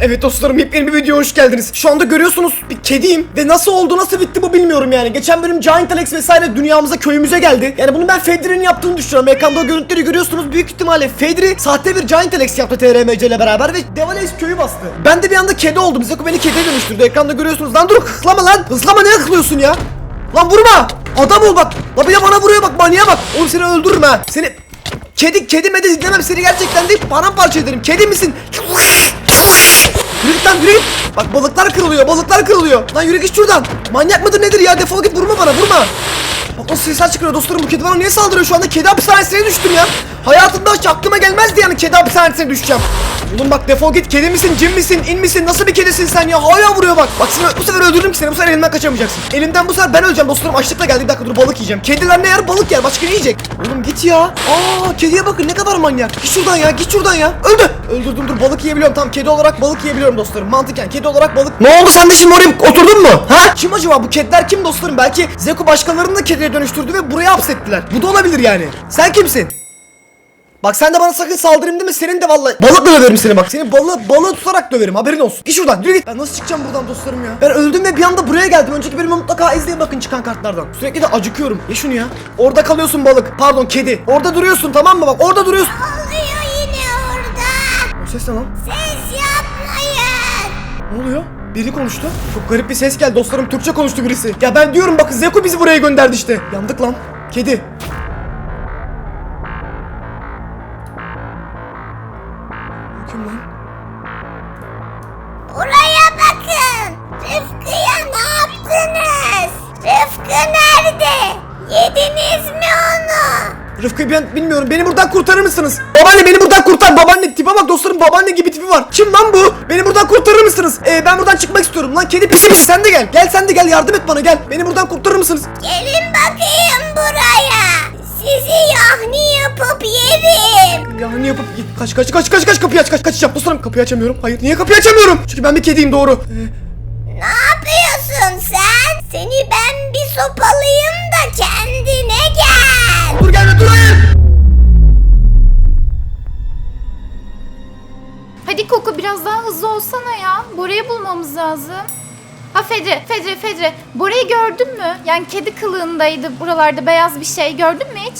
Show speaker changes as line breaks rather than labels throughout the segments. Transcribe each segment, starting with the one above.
Evet dostlarım yepyeni bir videoya hoş geldiniz. Şu anda görüyorsunuz bir kediyim ve nasıl oldu nasıl bitti bu bilmiyorum yani. Geçen bölüm Giant Alex vesaire dünyamıza köyümüze geldi. Yani bunu ben Fedri'nin yaptığını düşünüyorum. Ekranda o görüntüleri görüyorsunuz. Büyük ihtimalle Fedri sahte bir Giant Alex yaptı TRMC ile beraber ve Devalex köyü bastı. Ben de bir anda kedi oldum. Zeko beni kediye dönüştürdü. Ekranda görüyorsunuz. Lan dur hıslama lan. Hıslama ne hıklıyorsun ya? Lan vurma. Adam ol bak. La bir de bana vuruyor bak manyağa bak. Oğlum seni öldürürüm ha. Seni Kedi kedi mede izlemem seni gerçekten değil paramparça ederim. Kedi misin? Yürü git lan yürü git. Bak balıklar kırılıyor balıklar kırılıyor. Lan yürü git şuradan. Manyak mıdır nedir ya defol git vurma bana vurma. Bak o sesler çıkıyor dostlarım bu kedi bana niye saldırıyor şu anda kedi hapishanesine düştüm ya. Hayatımda hiç aklıma gelmezdi yani kedi hapishanesine düşeceğim. Oğlum bak defol git kedi misin cin misin in misin nasıl bir kedisin sen ya hala vuruyor bak. Bak seni bu sefer öldürürüm ki seni bu sefer elimden kaçamayacaksın. Elimden bu sefer ben öleceğim dostlarım açlıkla geldi bir dakika dur balık yiyeceğim. Kediler ne yer balık yer başka ne yiyecek? Oğlum git ya. Aa kediye bakın ne kadar manyak. Git şuradan ya git şuradan ya. Öldü. Öldürdüm dur balık yiyebiliyorum tamam kedi olarak balık yiyebiliyorum dostlarım mantıken kedi olarak balık. Ne oldu sen de şimdi oraya oturdun mu? Ha? Kim acaba bu kediler kim dostlarım? Belki Zeko başkalarını da kediye dönüştürdü ve buraya hapsettiler. Bu da olabilir yani. Sen kimsin? Bak sen de bana sakın saldırayım deme senin de vallahi Balıkla döverim seni bak. Seni balığı balığı tutarak döverim haberin olsun. Git şuradan yürü git. Ben nasıl çıkacağım buradan dostlarım ya? Ben öldüm ve bir anda buraya geldim. Önceki bölümü mutlaka izleyin bakın çıkan kartlardan. Sürekli de acıkıyorum. Ye şunu ya. Orada kalıyorsun balık. Pardon kedi. Orada duruyorsun tamam mı? Bak orada duruyorsun.
Oluyor yine orada.
O ses ne lan?
Ses yapmayın.
ne oluyor biri konuştu. Çok garip bir ses geldi dostlarım. Türkçe konuştu birisi. Ya ben diyorum bakın Zeko bizi buraya gönderdi işte. Yandık lan. Kedi. Kim lan?
Buraya bakın. Rıfkı'ya ne yaptınız? Rıfkı nerede? Yediniz mi onu?
Rıfkı ben bilmiyorum. Beni buradan kurtarır mısınız? Babaanne beni buradan kurtar. Babaanne tipe bak dostlarım. Babaanne gibi tipi var. Kim lan bu? Beni buradan kurtarır mısınız? Ee, ben buradan çıkmak istiyorum. Lan kedi pisi pisi sen de gel. Gel sen de gel yardım et bana gel. Beni buradan kurtarır mısınız?
Gelin bakayım buraya. Sizi yahni yapıp yerim.
Ya ne yapıp kaç kaç kaç kaç kaç kapıyı aç kaç kaçacağım dostlarım kapıyı açamıyorum hayır niye kapıyı açamıyorum çünkü ben bir kediyim doğru Ee,
Ne yapıyorsun sen? Seni ben bir sopalayayım da kendine gel.
dur gelme dur hayır
Hadi Koko biraz daha hızlı olsana ya. Bora'yı bulmamız lazım. Ha Fedri, Fedri, Fedri. Bora'yı gördün mü? Yani kedi kılığındaydı buralarda beyaz bir şey. Gördün mü hiç?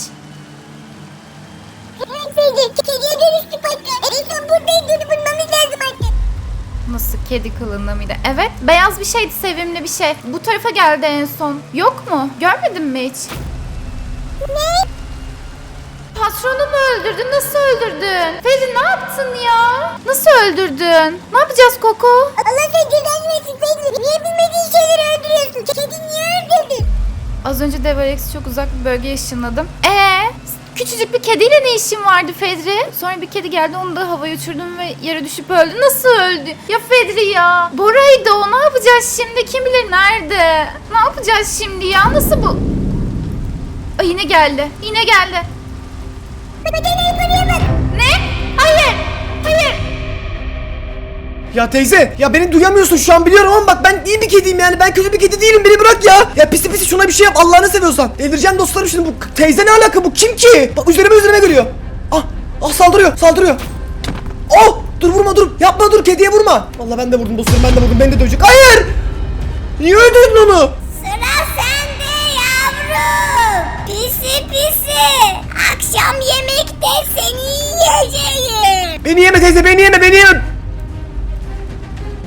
Kediye dönüştü patron. En son buradaydı onu bulmamız lazım artık.
Nasıl kedi kılığında mıydı? Evet, beyaz bir şeydi, sevimli bir şey. Bu tarafa geldi en son. Yok mu? Görmedin mi hiç? Patronu mu öldürdün? Nasıl öldürdün? Fedri ne yaptın ya? Nasıl öldürdün? Ne yapacağız Koko?
Allah sen cezanı versin Fegri. Niye bilmediğin şeyleri öldürüyorsun? Kedi niye öldürdün?
Az önce Devarex çok uzak bir bölgeye ışınladım. Ee, küçücük bir kediyle ne işin vardı Fedri? Sonra bir kedi geldi onu da havaya uçurdum ve yere düşüp öldü. Nasıl öldü? Ya Fedri ya. Bora'ydı o. Ne yapacağız şimdi? Kim bilir nerede? Ne yapacağız şimdi ya? Nasıl bu? Ay yine geldi. Yine geldi. Ne? Hayır. Hayır.
Ya teyze ya beni duyamıyorsun şu an biliyorum ama bak ben iyi bir kediyim yani. Ben kötü bir kedi değilim beni bırak ya. Ya pisi pisi şuna bir şey yap Allah'ını seviyorsan. Delireceğim dostlarım şimdi bu teyze ne alaka bu? Kim ki? Bak üzerime üzerime geliyor. Ah ah saldırıyor saldırıyor. Oh dur vurma dur. Yapma dur kediye vurma. Vallahi ben de vurdum dostlarım ben de vurdum beni de dövecek. Hayır! Niye öldürdün onu?
Sıra sende yavrum. Pisi. Akşam yemekte seni yiyeceğim.
Beni yeme teyze beni yeme beni yeme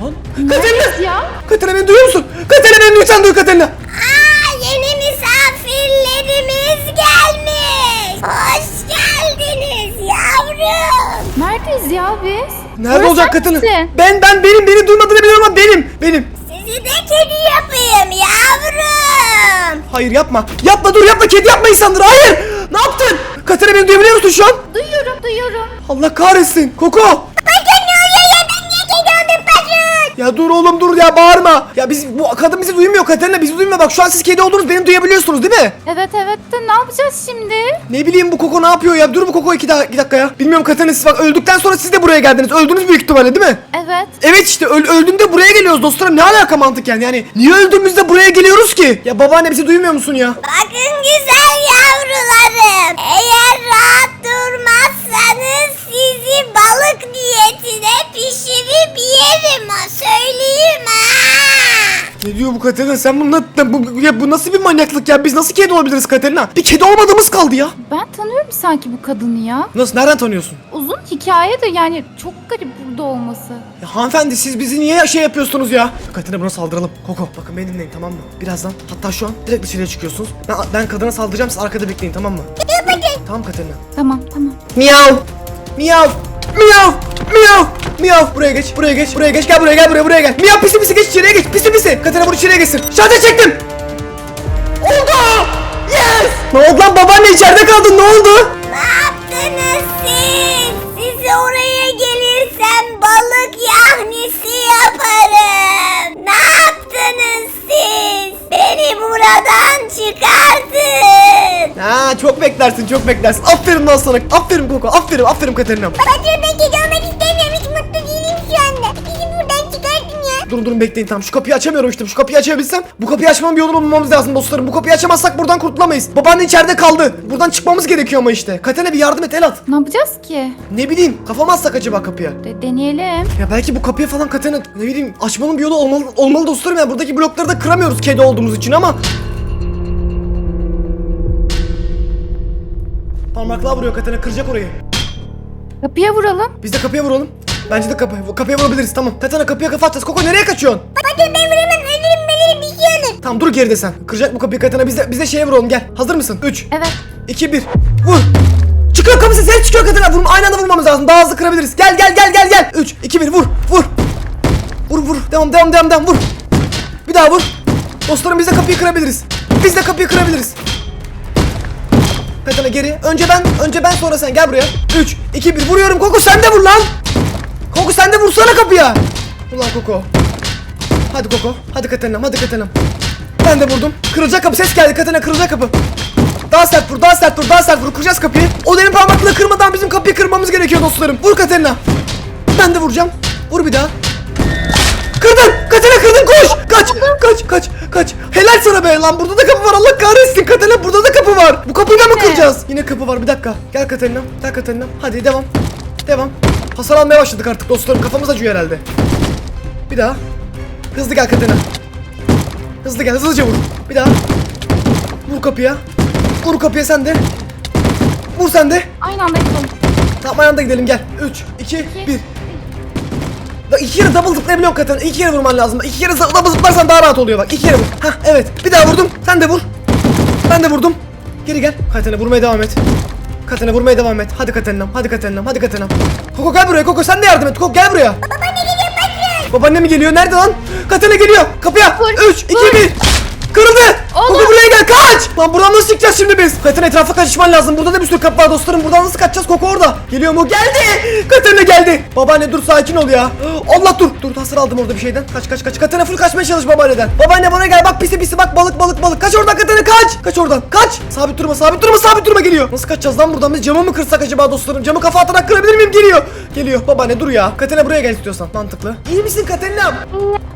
Lan Katerina
Ya.
Katerina beni duyuyor musun Katerina beni duysan duy Katerina
Aa yeni misafirlerimiz gelmiş. Hoş geldiniz yavrum.
Neredeyiz ya biz?
Nerede
Burası
olacak Katerina? Ben ben benim beni duymadığını biliyorum ama benim benim
Sizi de kedi yapayım yavrum.
Hayır yapma. Yapma dur yapma kedi yapma insanları. Hayır. Ne yaptın? Katerina beni duyabiliyor musun şu an?
Duyuyorum, duyuyorum.
Allah kahretsin. Koko.
Ya
dur oğlum dur ya bağırma. Ya biz bu kadın bizi duymuyor Katerina bizi duymuyor. Bak şu an siz kedi olduğunuz beni duyabiliyorsunuz değil mi?
Evet evet de ne yapacağız şimdi?
Ne bileyim bu Koko ne yapıyor ya? Dur bu Koko iki, daha, iki dakika ya. Bilmiyorum Katerina siz bak öldükten sonra siz de buraya geldiniz. Öldünüz büyük ihtimalle değil mi?
Evet.
Evet işte öl öldüğümde buraya geliyoruz dostlarım. Ne alaka mantık yani? Yani niye öldüğümüzde buraya geliyoruz ki? Ya babaanne bizi duymuyor musun ya?
Bakın güzel yavrularım.
Bu Katerina? Sen bu, na- bu, ya bu nasıl bir manyaklık ya? Biz nasıl kedi olabiliriz Katerina? Bir kedi olmadığımız kaldı ya.
Ben tanıyorum sanki bu kadını ya.
Nasıl? Nereden tanıyorsun?
Uzun hikaye de yani çok garip burada olması.
Ya hanımefendi siz bizi niye şey yapıyorsunuz ya? Katerina buna saldıralım. Koko bakın beni dinleyin tamam mı? Birazdan hatta şu an direkt dışarıya çıkıyorsunuz. Ben, ben kadına saldıracağım siz arkada bekleyin tamam mı? Tamam Katerina.
Tamam tamam.
Miyav! Miyav! Miyav! Miyav! Miyav! Buraya geç, buraya geç, buraya geç, gel buraya gel buraya buraya gel. Miyav pisi pisi geç içeriye geç, pisi pisi. Katerina bunu içeriye geçsin. Şarja çektim. Oldu! Yes! Ne oldu lan babaanne içeride kaldın ne oldu?
Ne yaptınız siz? Size oraya gelirsem balık yahnisi yaparım. Ne yaptınız siz? Beni buradan çıkartın.
Ha çok beklersin çok beklersin. Aferin lan sana. Aferin Koko. Aferin aferin Katerina.
Babacığım
Durun durun bekleyin tamam şu kapıyı açamıyorum işte. Şu kapıyı açabilsem bu kapıyı açmanın bir yolunu bulmamız lazım dostlarım. Bu kapıyı açamazsak buradan kurtulamayız. Babaanne içeride kaldı. Buradan çıkmamız gerekiyor ama işte. Katerina bir yardım et el at.
Ne yapacağız ki?
Ne bileyim kafamı atsak acaba kapıya.
De deneyelim.
Ya belki bu kapıya falan Katerina ne bileyim açmanın bir yolu olmalı, olmalı dostlarım ya. Buradaki blokları da kıramıyoruz kedi olduğumuz için ama. Parmakla vuruyor Katerina kıracak orayı.
Kapıya vuralım.
Biz de kapıya vuralım. Bence de kapı, kapıya vurabiliriz tamam. Katerina kapıya kafa atacağız. Koko nereye kaçıyorsun?
Babacığım ben vuramam. Ölürüm ölürüm. Bir şey olur.
Tamam dur geride sen. Kıracak bu kapıyı Katerina. Biz de, biz de şeye vuralım gel. Hazır mısın? 3,
Evet.
2, 1. Vur. Çıkıyor kapısı ses çıkıyor Katerina. Vurma, aynı anda vurmamız lazım. Daha hızlı kırabiliriz. Gel gel gel gel gel. 3, 2, 1 vur. Vur. Vur vur. Devam devam devam devam vur. Bir daha vur. Dostlarım biz de kapıyı kırabiliriz. Biz de kapıyı kırabiliriz. Katerina geri. Önce ben, önce ben sonra sen. Gel buraya. 3, 2, 1 vuruyorum. Koko sen de vur lan. Koko sen de vursana kapıya. Ulan Koko. Hadi Koko. Hadi Katerina'm. Hadi Katerina'm. Ben de vurdum. Kırılacak kapı. Ses geldi. Katerina kırılacak kapı. Daha sert vur. Daha sert vur. Daha sert vur. Kıracağız kapıyı. O derin parmakla kırmadan bizim kapıyı kırmamız gerekiyor dostlarım. Vur Katerina. Ben de vuracağım. Vur bir daha. Kırdın! Katerina kırdın koş! Kaç! Kaç! Kaç! Kaç! Helal sana be lan burada da kapı var Allah kahretsin Katerina burada da kapı var. Bu kapıyı da mı kıracağız? Yine kapı var bir dakika. Gel Katerina. Gel Katerina. Hadi devam. Devam. Hasar almaya başladık artık dostlarım kafamız acıyor herhalde. Bir daha. Hızlı gel Katerina. Hızlı gel hızlıca vur. Bir daha. Vur kapıya. Vur kapıya sen de. Vur sen de.
Aynı anda yapalım.
Tamam ayağında gidelim gel. 3, 2, 1. Bak iki kere double zıplayabiliyorum Katerina. İki kere vurman lazım. İki kere double zıplarsan daha rahat oluyor bak. İki kere vur. Hah evet. Bir daha vurdum. Sen de vur. Ben de vurdum. Geri gel. Katerina vurmaya devam et. Katerina vurmaya devam et. Hadi Katerina'm. Hadi Katerina'm. Hadi Katerina'm. Koko gel buraya. Koko sen de yardım et. Koko gel buraya.
Babaanne geliyor patron.
Babaanne mi geliyor? Nerede lan? Katerina geliyor. Kapıya.
Vur,
3, 2,
vur.
1. Kırıldı.
Oğlum.
Koko buraya gel. Kaç. Lan buradan nasıl çıkacağız şimdi biz? Katerina etrafa kaçışman lazım. Burada da bir sürü kapı var dostlarım. Buradan nasıl kaçacağız? Koko orada. Geliyor mu? Geldi. Katerina geldi. Babaanne dur sakin ol ya. Allah dur. Dur hasar aldım orada bir şeyden. Kaç kaç kaç. Katerina full kaçmaya çalış babaanneden. Babaanne bana gel. Bak pisi pisi bak balık balık balık. Kaç oradan Katerina kaç. Kaç oradan. Kaç. Sabit durma sabit durma sabit durma geliyor. Nasıl kaçacağız lan buradan? Biz camı mı kırsak acaba dostlarım? Camı kafa atarak kırabilir miyim? Geliyor. Geliyor. Babaanne dur ya. Katerina buraya gel istiyorsan. Mantıklı. İyi misin Katerina?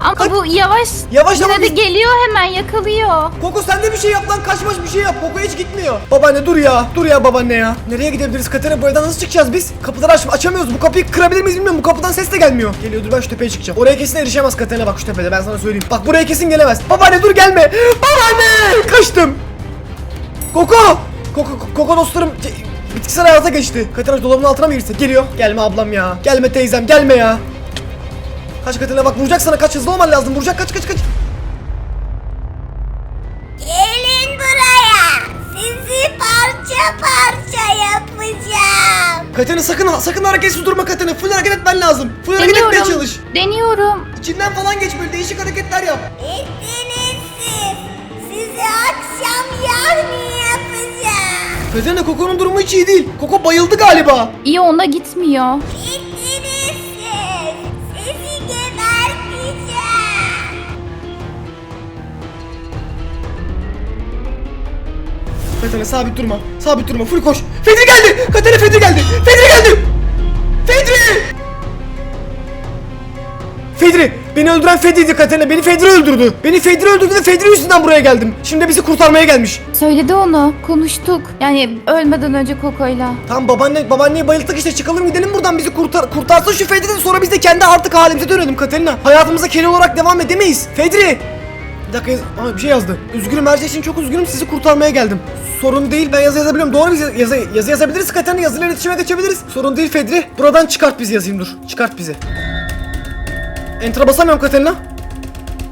Ama bu yavaş.
Yavaş
Yine
ama
de
biz-
geliyor hemen yakalıyor.
Koko sen de bir şey yap lan kaçmaş bir şey yap. Koko hiç gitmiyor. Babaanne dur ya. Dur ya babaanne ya. Nereye gidebiliriz Katerina bu evden nasıl çıkacağız biz? Kapıları aç açamıyoruz. Bu kapıyı kırabilir miyiz bilmiyorum. Bu kapıdan ses de gelmiyor. Geliyor dur ben şu tepeye çıkacağım. Oraya kesin erişemez Katerina bak şu tepede ben sana söyleyeyim. Bak buraya kesin gelemez. Babaanne dur gelme. Babaanne kaçtım. Koko. Koko, Koko dostlarım bitkisel hayata geçti. Katerina dolabın altına mı girsek? Geliyor. Gelme ablam ya. Gelme teyzem gelme ya. Kaç Katerina bak vuracak sana kaç hızlı olman lazım. Vuracak kaç kaç kaç.
Parça yapacağım.
Katerina sakın sakın hareketsiz durma Katerina. Full hareket etmen lazım. Full hareket etmeye
Deniyorum.
çalış.
Deniyorum.
İçinden falan geç böyle değişik hareketler yap.
Bittiniz siz. Size akşam yahni yapacağım.
Katerina Koko'nun durumu hiç iyi değil. Koko bayıldı galiba.
İyi onda gitmiyor.
Bittiniz siz. Sizi geberteceğim.
Katerina sabit durma. Sabit durma. Full koş. Fedri geldi. Katerina Fedri geldi. Fedri geldi. Fedri. Fedri. Beni öldüren Fedri'ydi Katerina. Beni Fedri öldürdü. Beni Fedri öldürdü ve Fedri yüzünden buraya geldim. Şimdi bizi kurtarmaya gelmiş.
Söyledi onu. Konuştuk. Yani ölmeden önce Koko'yla.
Tamam babaanne babaanneyi bayılttık işte çıkalım gidelim buradan bizi kurtar kurtarsın şu Fedri'den sonra biz de kendi artık halimize dönelim Katerina. Hayatımıza kedi olarak devam edemeyiz. Fedri. Dakika yaz- Aa, bir şey yazdı. Üzgünüm her şey için çok üzgünüm sizi kurtarmaya gelum. Sorun değil ben yazı yazabiliyorum. Doğru biz yazı, yazı yazabiliriz Katerina yazıyla iletişime geçebiliriz. Sorun değil Fedri. Buradan çıkart bizi yazayım dur. Çıkart bizi. Enter'a basamıyorum Katerina.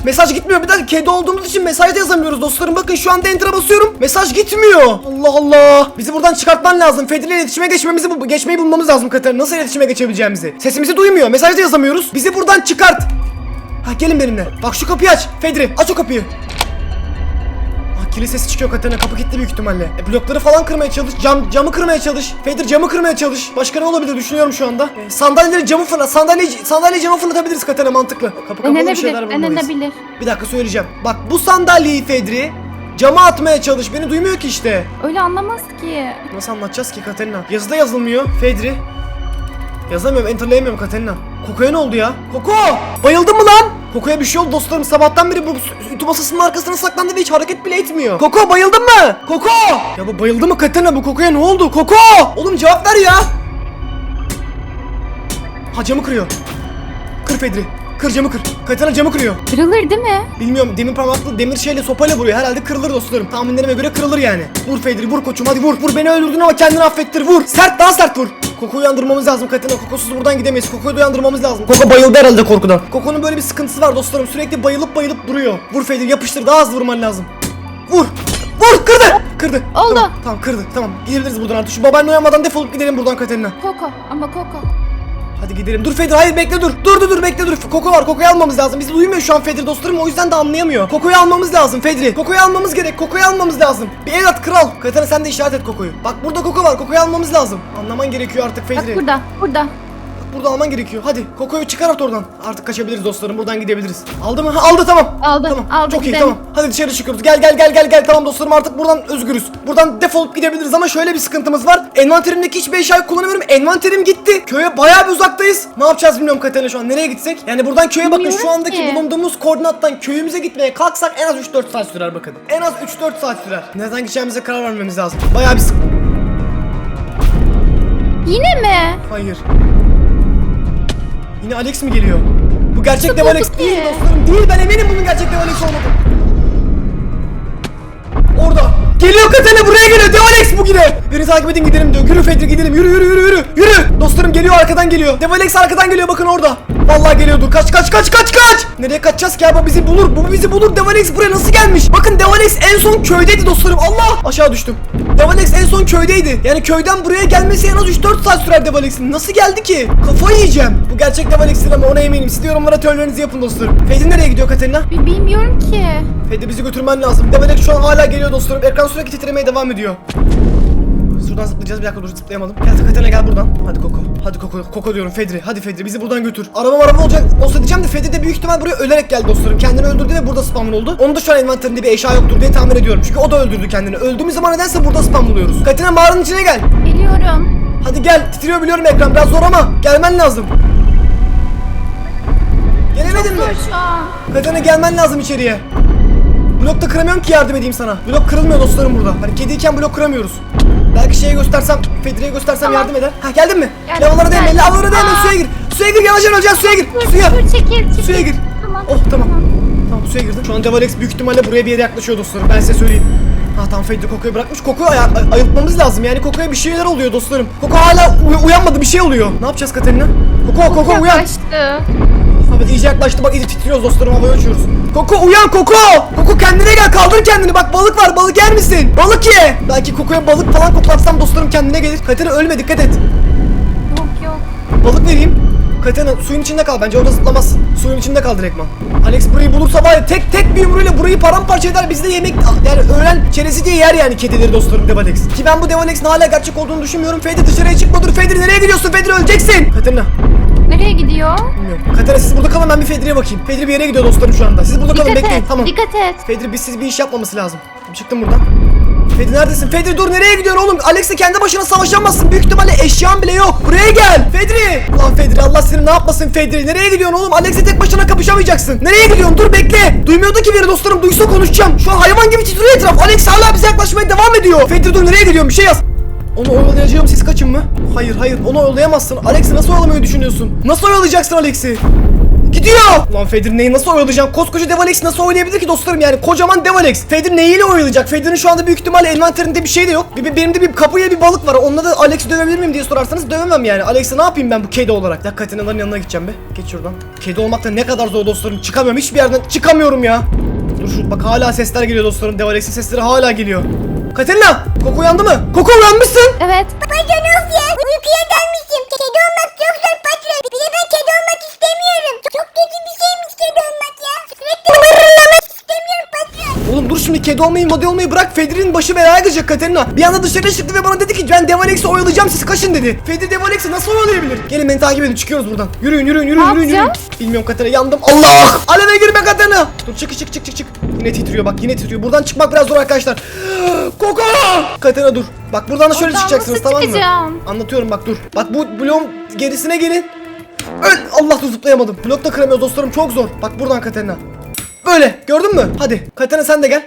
Mesaj gitmiyor bir dakika kedi olduğumuz için mesaj da yazamıyoruz dostlarım bakın şu anda enter'a basıyorum mesaj gitmiyor Allah Allah bizi buradan çıkartman lazım Fedri ile iletişime geçmemizi bu geçmeyi bulmamız lazım Katerina nasıl iletişime geçebileceğimizi sesimizi duymuyor mesaj da yazamıyoruz bizi buradan çıkart Ha gelin benimle. Bak şu kapıyı aç. Fedri aç o kapıyı. Ah kilit sesi çıkıyor Katerina. Kapı kilitli büyük ihtimalle. E, blokları falan kırmaya çalış. Cam camı kırmaya çalış. Fedri camı kırmaya çalış. Başka ne olabilir? Düşünüyorum şu anda. E, sandalyeleri camı fırlat sandalye sandalye camı fırlatabiliriz Katerina mantıklı. Kapı kapalı bir şeyler bulmalıyız. bir dakika söyleyeceğim. Bak bu sandalyeyi Fedri cama atmaya çalış. Beni duymuyor ki işte.
Öyle anlamaz ki.
Nasıl anlatacağız ki Katerina? Yazıda yazılmıyor. Fedri. Yazamıyorum, enterlayamıyorum Katerina. Koko'ya ne oldu ya? Koko! Bayıldın mı lan? Koko'ya bir şey oldu dostlarım. Sabahtan beri bu ütü masasının arkasına saklandı ve hiç hareket bile etmiyor. Koko bayıldın mı? Koko! Ya bu bayıldı mı Katerina? Bu Koko'ya ne oldu? Koko! Oğlum cevap ver ya! Ha camı kırıyor. Kır Fedri. Kır camı kır. Katerina camı kırıyor.
Kırılır değil mi?
Bilmiyorum demir parmaklı demir şeyle sopayla vuruyor. Herhalde kırılır dostlarım. Tahminlerime göre kırılır yani. Vur Fedri vur koçum hadi vur. Vur beni öldürdün ama kendini affettir vur. Sert daha sert vur. Koko'yu uyandırmamız lazım Katina. Kokosuz buradan gidemeyiz. Koko'yu da uyandırmamız lazım. Koko bayıldı herhalde korkudan. Koko'nun böyle bir sıkıntısı var dostlarım. Sürekli bayılıp bayılıp duruyor. Vur Fedri yapıştır daha hızlı vurman lazım. Vur. Vur kırdı. Kırdı.
Oldu.
Tamam, tamam kırdı. Tamam gidebiliriz buradan artık. Şu babaanne uyanmadan defolup gidelim buradan Katerina.
Koko. Ama Koko.
Hadi gidelim. Dur Fedri hayır bekle dur. Dur dur dur bekle dur. Koko var. Koko'yu almamız lazım. Bizi duymuyor şu an Fedri dostlarım. O yüzden de anlayamıyor. Koko'yu almamız lazım Fedri. Koko'yu almamız gerek. Koko'yu almamız lazım. Bir el at kral. Katana sen de işaret et Koko'yu. Bak burada Koko var. Koko'yu almamız lazım. Anlaman gerekiyor artık
Bak
Fedri.
burada. Burada.
Burada alman gerekiyor. Hadi Koko'yu çıkart oradan. Artık kaçabiliriz dostlarım. Buradan gidebiliriz. Aldı mı? Ha, aldı tamam.
Aldı,
Tamam.
aldı,
Çok iyi
gidelim.
tamam. Hadi dışarı çıkıyoruz. Gel gel gel gel gel. Tamam dostlarım artık buradan özgürüz. Buradan defolup gidebiliriz ama şöyle bir sıkıntımız var. Envanterimdeki hiçbir eşyayı kullanamıyorum. Envanterim gitti. Köye bayağı bir uzaktayız. Ne yapacağız bilmiyorum Katerina şu an. Nereye gitsek? Yani buradan köye bakın. Şu
Bilmiyorum
andaki
ki.
bulunduğumuz koordinattan köyümüze gitmeye kalksak en az 3-4 saat sürer bakın. En az 3-4 saat sürer. Nereden gideceğimize karar vermemiz lazım. Bayağı bir sık...
Yine mi?
Hayır. Yine Alex mi geliyor? Bu gerçek
Nasıl
dev Alex
bulduk
değil
ki?
dostlarım. Değil ben eminim bunun gerçek dev Alex olmadı. Geliyor Katana buraya geliyor. Dev Alex bu yine. Beni takip edin gidelim diyor. Yürü Fedri gidelim. Yürü yürü yürü yürü. Yürü. Dostlarım geliyor arkadan geliyor. Dev Alex arkadan geliyor bakın orada. Vallahi geliyordu. Kaç kaç kaç kaç kaç. Nereye kaçacağız ki abi bizi bulur. Bu bizi bulur. Dev Alex buraya nasıl gelmiş? Bakın Dev Alex en son köydeydi dostlarım. Allah. Aşağı düştüm. Dev Alex en son köydeydi. Yani köyden buraya gelmesi en az 3-4 saat sürer Dev Alex'in. Nasıl geldi ki? Kafayı yiyeceğim. Bu gerçek Dev Alex'tir ama ona eminim. Siz de yorumlara teorilerinizi yapın dostlarım. Fedri nereye gidiyor Katerina?
Bi- Bilmiyorum ki.
Fedri bizi götürmen lazım. Dev Alex şu an hala geliyor dostlarım. Ekran sürekli titremeye devam ediyor. Şuradan zıplayacağız. Bir dakika dur zıplayamadım. Gel Katerina gel buradan. Hadi Koko. Hadi Koko. Koko diyorum Fedri. Hadi Fedri bizi buradan götür. Araba araba olacak. Olsa diyeceğim de Fedri de büyük ihtimal buraya ölerek geldi dostlarım. Kendini öldürdü ve burada spam oldu. Onun da şu an envanterinde bir eşya yoktur diye tahmin ediyorum. Çünkü o da öldürdü kendini. Öldüğümüz zaman nedense burada spam buluyoruz. Katerina mağaranın içine gel.
Geliyorum.
Hadi gel. Titriyor biliyorum ekran. Biraz zor ama gelmen lazım. Gelemedin mi?
Dur şu an.
Katerina gelmen lazım içeriye. Blokta kıramıyorum ki yardım edeyim sana. Blok kırılmıyor dostlarım burada. Hani kediyken blok kıramıyoruz. Belki şeye göstersem, Fedri'ye göstersem
Tamam.
yardım eder. Ha geldin mi?
Geldim,
Lavalara değme,
geldim.
lavalara değme,
Aa.
suya gir. Suya gir, yavaş yavaş, suya gir.
Dur,
Suya.
dur çekil çekil.
Suya gir.
Tamam.
Oh tamam. Tamam suya girdim. Şu an Devalex büyük ihtimalle buraya bir yere yaklaşıyor dostlarım. Ben size söyleyeyim. Ha tamam Fedri Koko'yu bırakmış. Aya- ay- ayıltmamız lazım. Yani Koko'ya bir şeyler oluyor dostlarım. Koko hala uy- uyanmadı bir şey oluyor. Ne yapacağız Katerina? Koko Koko uyan.
Yaklaştı.
Evet iyice yaklaştı bak iyice titriyoruz dostlarım havaya uçuyoruz. Koko uyan Koko! Koko kendine gel kaldır kendini bak balık var balık yer misin? Balık ye! Belki Koko'ya balık falan koklatsam dostlarım kendine gelir. Katerina ölme dikkat et.
Yok yok.
Balık vereyim. Katerina suyun içinde kal bence orada zıplamazsın. Suyun içinde kal direktman. Alex burayı bulursa var ya tek tek bir yumruğuyla burayı paramparça eder bizi de yemek yani öğlen çerezi diye yer yani kedileri dostlarım Devalex. Ki ben bu Devalex'in hala gerçek olduğunu düşünmüyorum. Fedri dışarıya çıkma dur Fedri nereye gidiyorsun Fedri öleceksin. Katerina
Nereye gidiyor?
Bilmiyorum. Katerina siz burada kalın ben bir Fedri'ye bakayım. Fedri bir yere gidiyor dostlarım şu anda. Siz burada kalın
Dikkat
bekleyin.
et.
Tamam.
Dikkat et.
Fedri biz siz bir iş yapmaması lazım. Çıktım buradan. Fedri neredesin? Fedri dur nereye gidiyorsun oğlum? Alex'le kendi başına savaşamazsın. Büyük ihtimalle eşyan bile yok. Buraya gel. Fedri. Ulan Fedri Allah seni ne yapmasın Fedri? Nereye gidiyorsun oğlum? Alex'le tek başına kapışamayacaksın. Nereye gidiyorsun? Dur bekle. Duymuyordu ki biri dostlarım. Duysa konuşacağım. Şu an hayvan gibi titriyor etraf. Alex hala bize yaklaşmaya devam ediyor. Fedri dur nereye gidiyorsun? Bir şey yaz. Onu oyalayacağım siz kaçın mı? Hayır hayır onu oyalayamazsın. Alex'i nasıl oyalamayı düşünüyorsun? Nasıl oyalayacaksın Alex'i? Gidiyor. Ulan Fedir neyi nasıl oyalayacaksın? Koskoca Devalex nasıl oynayabilir ki dostlarım yani? Kocaman Devalex. Fedir neyiyle oyalayacak? Fedir'in şu anda büyük ihtimalle envanterinde bir şey de yok. Bir, benim de bir kapıya bir balık var. Onunla da Alex'i dövebilir miyim diye sorarsanız dövemem yani. Alex'e ne yapayım ben bu kedi olarak? Bir dakika Atenaların yanına gideceğim be. Geç şuradan. Kedi olmak da ne kadar zor dostlarım. Çıkamıyorum hiçbir yerden çıkamıyorum ya. Dur şu bak hala sesler geliyor dostlarım. Devalex'in sesleri hala geliyor. Katerina! Koko uyandı mı? Koko uyanmışsın!
Evet.
Patron of ya. Uykuya dalmışım. Kedi olmak çok zor patron. Bir de ben kedi olmak istemiyorum. Çok kötü bir şeymiş kedi olmak ya. Sürekli istemiyorum patron.
Oğlum dur şimdi kedi olmayı model olmayı bırak Fedri'nin başı belaya girecek Katerina. Bir anda dışarı çıktı ve bana dedi ki ben Devalex'i oyalayacağım siz kaçın dedi. Fedri Devalex'i nasıl oyalayabilir? Gelin beni takip edin çıkıyoruz buradan. Yürüyün yürüyün yürüyün yürüyün. yürüyün. Bilmiyorum Katerina yandım. Allah! Aleve girme Katerina. Dur çık çık çık çık çık. Yine titriyor bak yine titriyor. Buradan çıkmak biraz zor arkadaşlar. Koko! Katerina dur. Bak buradan da şöyle
Oradan
çıkacaksınız tamam mı? Anlatıyorum bak dur. Bak bu bloğun gerisine gelin. Öl! Allah dur zıplayamadım. Blok da kıramıyoruz dostlarım çok zor. Bak buradan Katerina. Böyle gördün mü? Hadi Katerina sen de gel.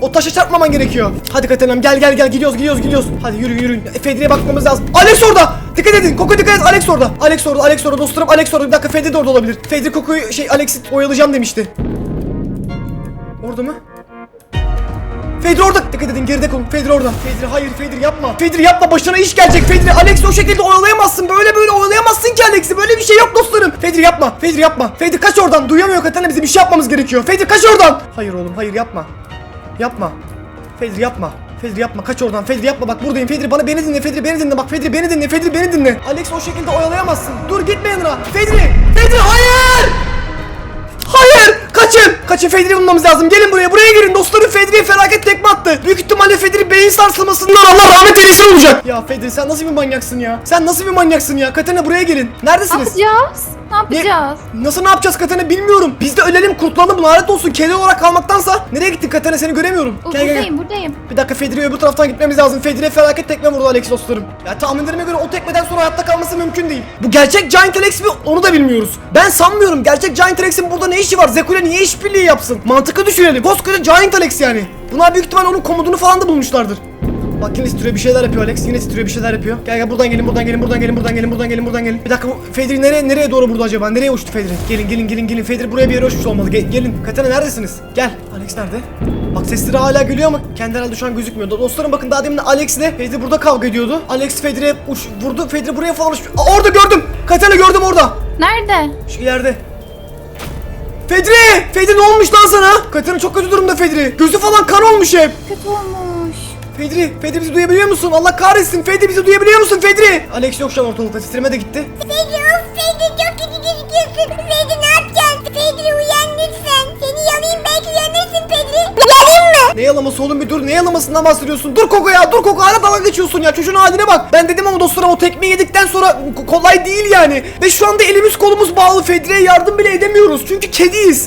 O taşa çarpmaman gerekiyor. Hadi Katerina'm gel gel gel gidiyoruz gidiyoruz gidiyoruz. Hadi yürü yürü. Fedri'ye bakmamız lazım. Alex orada. Dikkat edin. Koko dikkat et. Alex orada. Alex orada. Alex orada dostlarım. Alex orada. Bir dakika Fedri de orada olabilir. Fedri Koko'yu şey Alex'i oyalayacağım demişti. Orada mı? Fedri orada. Dikkat edin geride kalın. Fedri orada. Fedri hayır Fedri yapma. Fedri yapma başına iş gelecek Fedri. Alex'i o şekilde oyalayamazsın. Böyle böyle oyalayamazsın ki Alex'i. Böyle bir şey yok dostlarım. Fedri yapma. Fedri yapma. Fedri kaç oradan. Duyamıyor Katerina bizim bir şey yapmamız gerekiyor. Fedri kaç oradan. Hayır oğlum hayır yapma. Yapma. Fedri yapma. Fedri yapma kaç oradan Fedri yapma bak buradayım Fedri bana beni dinle Fedri beni dinle bak Fedri beni dinle Fedri beni dinle Alex o şekilde oyalayamazsın dur gitme yanına Fedri Fedri Hayır! Kaçın! Fedri'yi bulmamız lazım. Gelin buraya. Buraya girin. Dostlarım Fedri'ye felaket tekme attı. Büyük ihtimalle Fedri beyin sarsılmasından Allah rahmet eylesin olacak. Ya Fedri sen nasıl bir manyaksın ya? Sen nasıl bir manyaksın ya? Katerina buraya gelin.
Ne
Neredesiniz?
yapacağız? Ne yapacağız?
Nasıl ne yapacağız Katerina bilmiyorum. Biz de ölelim kurtulalım lanet olsun. Kedi olarak kalmaktansa. Nereye gittin Katerina seni göremiyorum. Gel gel gel.
buradayım buradayım.
Bir dakika Fedri'ye öbür taraftan gitmemiz lazım. Fedri'ye felaket tekme vurdu Alex dostlarım. Ya tahminlerime göre o tekmeden sonra hayatta kalması mümkün değil. Bu gerçek Giant Alex mi onu da bilmiyoruz. Ben sanmıyorum. Gerçek Giant Alex'in burada ne işi var? Zekule niye işbirliği yapsın? Mantıklı düşünelim. Koskoca Giant Alex yani. Bunlar büyük ihtimal onun komodunu falan da bulmuşlardır. Bak yine titriyor bir şeyler yapıyor Alex. Yine titriyor bir şeyler yapıyor. Gel gel buradan gelin buradan gelin buradan gelin buradan gelin buradan gelin buradan gelin. Bir dakika Fedri nereye nereye doğru burada acaba? Nereye uçtu Fedri? Gelin gelin gelin gelin. Fedri buraya bir yere uçmuş olmalı. Gel- gelin. Katana neredesiniz? Gel. Alex nerede? Bak sesleri hala geliyor ama kendi herhalde şu an gözükmüyor. Dostlarım bakın daha demin Alex ile Fedri burada kavga ediyordu. Alex Fedri'ye uç vurdu. Fedri buraya falan uç. Aa, orada gördüm. Katana gördüm orada.
Nerede?
Şu ileride. Fedri! Fedri ne olmuş lan sana? Katana çok kötü durumda Fedri. Gözü falan kan olmuş hep.
Kötü olmuş.
Fedri, Fedri bizi duyabiliyor musun? Allah kahretsin. Fedri bizi duyabiliyor musun Fedri? Alex yok şu an ortalıkta. Titreme de gitti.
Fedri of Fedri çok kötü gözüküyorsun. Fedri ne yapacaksın? Fedri uyan lütfen. Seni yalayayım belki uyanırsın Fedri. Yalayayım mı?
Ne yalaması oğlum bir dur. Ne yalamasından bahsediyorsun? Dur Koko ya. Dur Koko. Hala dalga geçiyorsun ya. Çocuğun haline bak. Ben dedim ama dostlarım o tekmeyi yedikten sonra ko- kolay değil yani. Ve şu anda elimiz kolumuz bağlı. Fedri'ye yardım bile edemiyoruz. Çünkü kediyiz.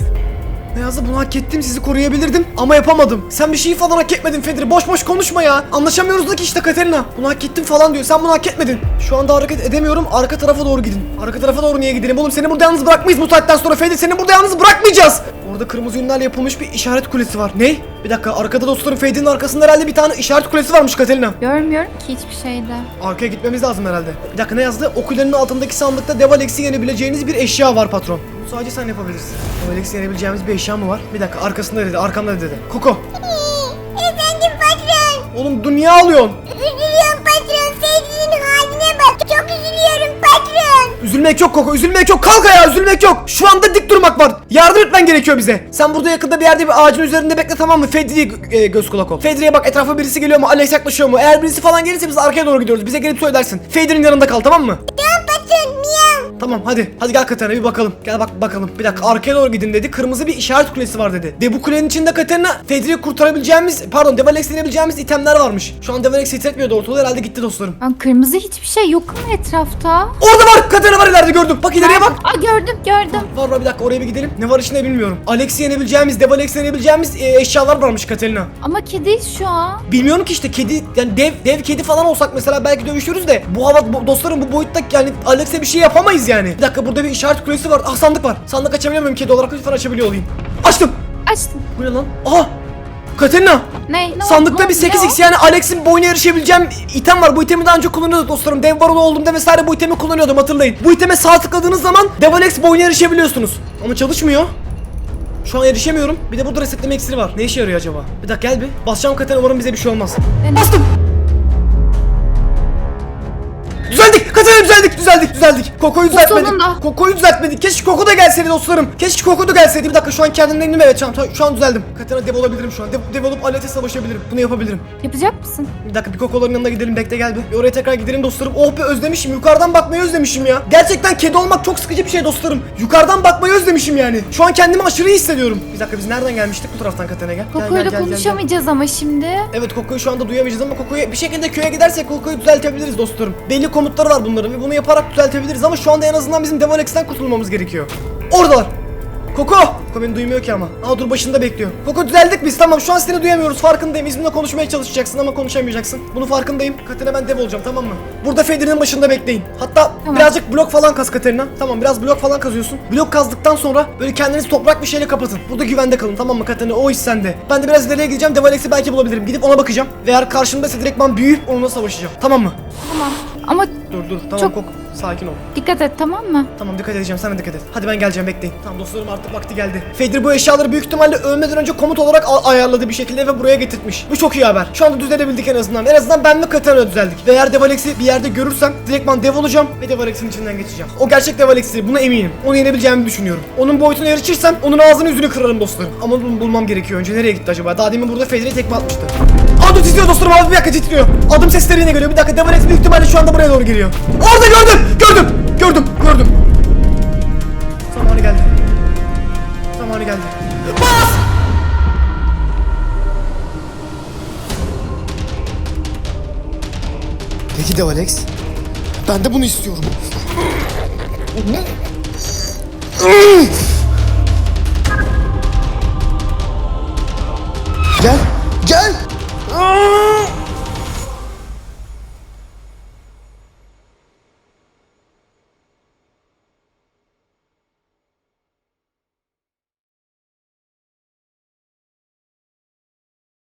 Ne yazdı bunu hak ettim sizi koruyabilirdim ama yapamadım. Sen bir şeyi falan hak etmedin Fedri boş boş konuşma ya. Anlaşamıyoruz da ki işte Katerina. Bunu hak ettim falan diyor sen bunu hak etmedin. Şu anda hareket edemiyorum arka tarafa doğru gidin. Arka tarafa doğru niye gidelim oğlum seni burada yalnız bırakmayız bu saatten sonra Fedri seni burada yalnız bırakmayacağız. Orada kırmızı yünlerle yapılmış bir işaret kulesi var. Ne? Bir dakika arkada dostlarım Fedri'nin arkasında herhalde bir tane işaret kulesi varmış Katerina.
Görmüyorum ki hiçbir şeyde.
Arkaya gitmemiz lazım herhalde. Bir dakika ne yazdı? Okulerin altındaki sandıkta Devalex'i yenebileceğiniz bir eşya var patron. Bunu sadece sen yapabilirsin. Devalex'i yenebileceğimiz bir eşya mı var? Bir dakika arkasında dedi, arkamda dedi. Koko.
Efendim patron.
Oğlum dur niye ağlıyorsun?
Üzülüyorum patron. Fedri'nin haline bak. Çok üzülüyorum.
Üzülmek yok Koko, üzülmek yok. Kalk ayağa, üzülmek yok. Şu anda dik durmak var. Yardım etmen gerekiyor bize. Sen burada yakında bir yerde bir ağacın üzerinde bekle tamam mı? Fedri'ye e, göz kulak ol. Fedri'ye bak etrafa birisi geliyor mu? Alex yaklaşıyor mu? Eğer birisi falan gelirse biz arkaya doğru gidiyoruz. Bize gelip söylersin. Fedri'nin yanında kal tamam mı?
Tamam
hadi. Hadi gel Katerina bir bakalım. Gel bak bakalım. Bir dakika arkaya doğru gidin dedi. Kırmızı bir işaret kulesi var dedi. De bu kulenin içinde Katerina Fedri'yi kurtarabileceğimiz pardon Devalex'i yenebileceğimiz itemler varmış. Şu an Devalex titretmiyordu ortalığı herhalde gitti dostlarım.
Lan kırmızı hiçbir şey yok mu etrafta?
Orada var Katerina var ileride gördüm. Bak ileriye bak.
Aa gördüm gördüm.
Var var bir dakika oraya bir gidelim. Ne var içinde bilmiyorum. Alex'i yenebileceğimiz, Devalex'i yenebileceğimiz e, eşyalar varmış Katerina.
Ama kediyiz şu an.
Bilmiyorum ki işte kedi yani dev dev kedi falan olsak mesela belki dövüşürüz de bu hava bu, dostlarım bu boyutta yani Alex'e bir şey yapamayız yani. Bir dakika burada bir işaret kulesi var. Ah sandık var. Sandık açabiliyor muyum kedi olarak lütfen açabiliyor olayım. Açtım.
Açtım.
Bu ne lan? Aha! Katerina!
Ne? ne
Sandıkta
oldu?
bir
Ne
8x
o?
yani Alex'in boyuna erişebileceğim item var. Bu itemi daha önce kullanıyorduk dostlarım. Dev baronu olduğumda vesaire bu itemi kullanıyordum hatırlayın. Bu iteme sağ tıkladığınız zaman Dev Alex boyuna erişebiliyorsunuz. Ama çalışmıyor. Şu an erişemiyorum. Bir de burada resetleme iksiri var. Ne işe yarıyor acaba? Bir dakika gel bir. Basacağım Katerina umarım bize bir şey olmaz.
Ben-
Bastım. Düzeldik. Katerina düzeldik. Düzeldik. Düzeldik. Koko'yu düzeltmedik.
sonunda.
Koko'yu düzeltmedik. Keşke Koko da gelseydi dostlarım. Keşke Koko da gelseydi. Bir dakika şu an kendimden indim evet. Şu an, şu an düzeldim. Katerina dev olabilirim şu an. Dev, dev olup Alet'e savaşabilirim. Bunu yapabilirim.
Yapacak mısın?
Bir dakika bir kokoların yanına gidelim bekle gel bir. Bir oraya tekrar gidelim dostlarım. Oh be özlemişim. Yukarıdan bakmayı özlemişim ya. Gerçekten kedi olmak çok sıkıcı bir şey dostlarım. Yukarıdan bakmayı özlemişim yani. Şu an kendimi aşırı iyi hissediyorum. Bir dakika biz nereden gelmiştik? Bu taraftan Katerina gel. Gel, gel,
Koko'yla
gel, gel, gel.
konuşamayacağız ama şimdi.
Evet Koko'yu şu anda duyamayacağız ama Koko'yu bir şekilde köye gidersek Koko'yu düzeltebiliriz dostlarım. Belli komutları var bunların ve bunu yaparak düzeltebiliriz ama şu anda en azından bizim Devolex'ten kurtulmamız gerekiyor. Oradalar. Koko! Koko beni duymuyor ki ama. Aa dur başında bekliyor. Koko düzeldik biz tamam şu an seni duyamıyoruz farkındayım. İzmir'le konuşmaya çalışacaksın ama konuşamayacaksın. Bunun farkındayım. Katerina ben dev olacağım tamam mı? Burada Fedri'nin başında bekleyin. Hatta
Tamam.
birazcık blok falan kaz Katerina. Tamam biraz blok falan kazıyorsun. Blok kazdıktan sonra böyle kendinizi toprak bir şeyle kapatın. Burada güvende kalın tamam mı Katerina? O iş sende. Ben de biraz ileriye gideceğim. Devalex'i belki bulabilirim. Gidip ona bakacağım. Ve eğer karşımdaysa direkt ben büyüyüp onunla savaşacağım. Tamam mı?
Tamam. Ama
Dur dur tamam
Çok-
Koko. Sakin ol.
dikkat et tamam mı?
Tamam dikkat edeceğim sen de dikkat et. Hadi ben geleceğim bekleyin. Tamam dostlarım artık vakti geldi. Fedri bu eşyaları büyük ihtimalle ölmeden önce komut olarak a- ayarladı bir şekilde ve buraya getirtmiş. Bu çok iyi haber. Şu anda düzelebildik en azından. En azından ben ve Katerina düzeldik. Ve eğer Devalex'i bir yerde görürsem direktman dev olacağım ve Devalex'in içinden geçeceğim. O gerçek Devalex'i buna eminim. Onu yenebileceğimi düşünüyorum. Onun boyutuna yarışırsam onun ağzını yüzünü kırarım dostlarım. Ama bunu bulmam gerekiyor. Önce nereye gitti acaba? Daha demin burada Fedri'ye tekme atmıştı. Dur titriyor dostlarım abi bir dakika titriyor. Adım sesleri yine geliyor. Bir dakika Devalex büyük ihtimalle şu anda buraya doğru geliyor. Orada gördüm! Gördüm! Gördüm! Gördüm! Zamanı geldi. Zamanı geldi. Bas! Peki de Alex. Ben de bunu istiyorum. Gel. Gel.